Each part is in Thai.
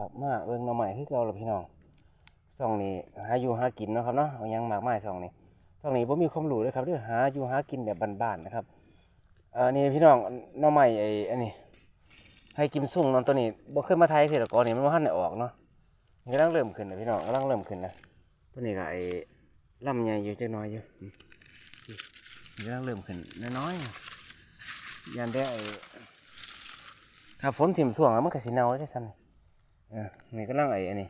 ครับมาเบิ่งหน่อใหม่คือเก่าล่ะพี่น้องซ่องนี้หาอยู่หากินเนาะครับเนาะเอาหยังมากมายซ่องนี้ซ่องนี้บ่มีความรู้เลยครับเด้อหาอยู่หากินแบบบ้านๆนะครับเอ่อนี่พี่น้องหน่อใหม่ไอ้อันนี้ให้กิมซุ่งเนาะตัวนี้บ่เคยมาไทยเทศกรนี่มันบ่ทันได้ออกเนาะนี่กำลังเริ่มขึ้นนะพี่น้องกำลังเริ่มขึ้นนะตัวนี้ก็ไอ้ลำใหญ่อยู่จักหน่อยอยู่มันกำลังเริ่มขึ้นน้อยๆยันได้ไอ้ถ้าฝนถิ่มส่วงมันก็สิเน่าได้ซ้ำนี่ อะนี่ก็ลังไอ้อันนี้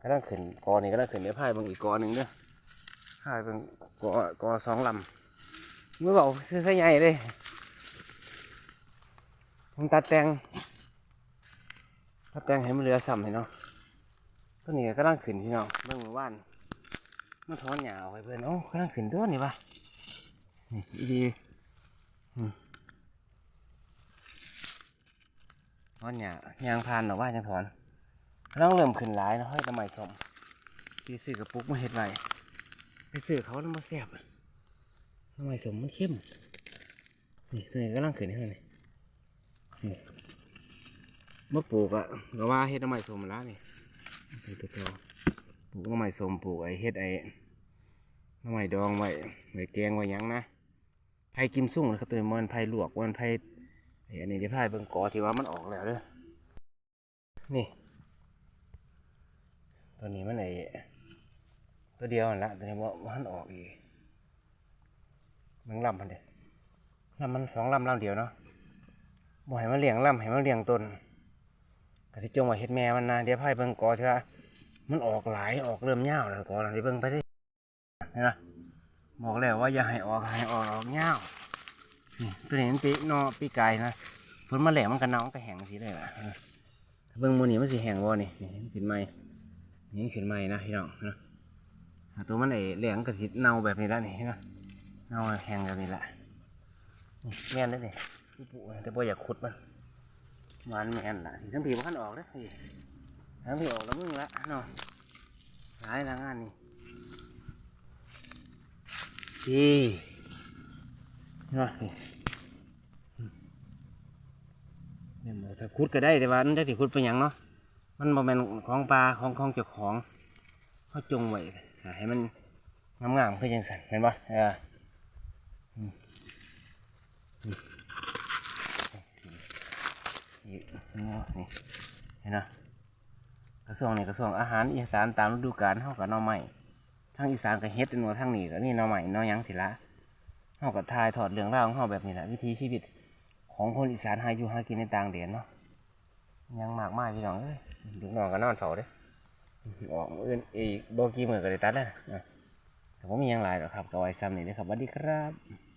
ก็ลังขึ้นกอนี่ก็ลังขึ้นเดี๋ยวพายบางอีกกอหนึ่งเด้อพายเบางกอกอสองลำเมื่อบอกคือใส่ใหญ่เลยผมตัดแต่งตัดแต่งให้มันเหลือซ้ำให้เนาะตัวนี้ก็ลังขึ้นพี่น้องเบิ่งเมื่อวานมันถอนหยาเอาไปเพื่อนโอ้ก็ลังขึ้นตัวยนี่ปะนี่ดีอืม ถอนหยายางพานหรอว่าจังถอนกำลังเริ่มขึ้นหลายนะเฮ้ยทำไมสมที่ซื้อกระปุกมาเห็ดไว้ไปซื้อเขาแล้วมาแซ่บอะทำไมสมมันเข้ม นี่ตัวนี้กำลังขึ้นให้มันนี่เมื่อปลูกอะก็ว่าเฮ็ดทำไมสมมาแล้วนี่นี่ตัวปลูกทำไมสมปลูกไอ้เฮ็ดไอ้ทำไมดองไว้ไว้แกงไว้ยังนะไผ่กิมซุ่งนะครับตัวนี้มันไผ่ลวกมันไผ่ อันนี้เดี๋ยวไผ่เบิ่งกอที่ว่ามันออกแล้วเด้อนี่ ตัวนี้มันไอตัวเดียวนั่นละตัวนี้ว่ามันออกอีกเบิ่งลำมันเด้ลำมันสองลำลำเดียวเนาะบ่ให้มันเลี้ยงลำให้มันเลี้ยงต้นก็สิจงไว้เฮ็ดแม่มันนะเดี๋ยวไผ่เบิ่งกอเถอะมันออกหลายออกเริ่มยาวแล้วกอเราได้เบิ่งไปเดินี่นะบอกแล้วว่าอย่าให้ออกให้ออกออกยาว ตัวนี้มันปีนอปีกายนะฝนมาแหลมมันก็เน่ามันก็แห้งสิเลยล่ะเออถ้าเบิ่งมูนี่มันสิแห้งบ่นี่นี่ขึ้นใหม่นี่ขึ้นใหม่นะพี่น้องนะตัวมันไอ้เหลงกระติดเน่าแบบนี้แล้วนี่นะเน่าแห้งแบบนี้แหละนี่แม่นเลยนี่ปู่แต่บ่อยากขุดมันหวานแม่นละที่ทั้งผีบ่ขันออกเลยทั้งผีออกแล้วมึงละเนาะหายละงานนี่พี่เนาะ นี่หมอถ้าขุดก็ได้แต่ว่ามันจะสิขุดไปหยังเนาะมันบ่แม่นของปลาของของเจ้าของเขาจงไว้ให้มันงามๆคือจังสันเห็นปะเออนี่เห็นนะกระทรวงนี่กระทรวงอาหารอีสานตามฤดูกาลเฮากับน่อไม้ทางอีสานก็เฮ็ดหน่วยทางนี้ก็นี่น่อไม้หน่อยังสิละเฮาก็ทายทอดเรื่องราวของเฮาแบบนี้แหละวิถีชีวิต ของคนอีสานหาอยู่หากินในต่างแดนเนาะยังมากมายพี่น้องเอ้ยลูกน้องก็นอนเฝ้าเด้ออกเออื่นอีกบ่กี่มื้อก็ได้ตัดแล้วนะแต่ผมมียังหลายหรอกครับก็ไว้ซ้ำนี่นะครับสวัสดีครับ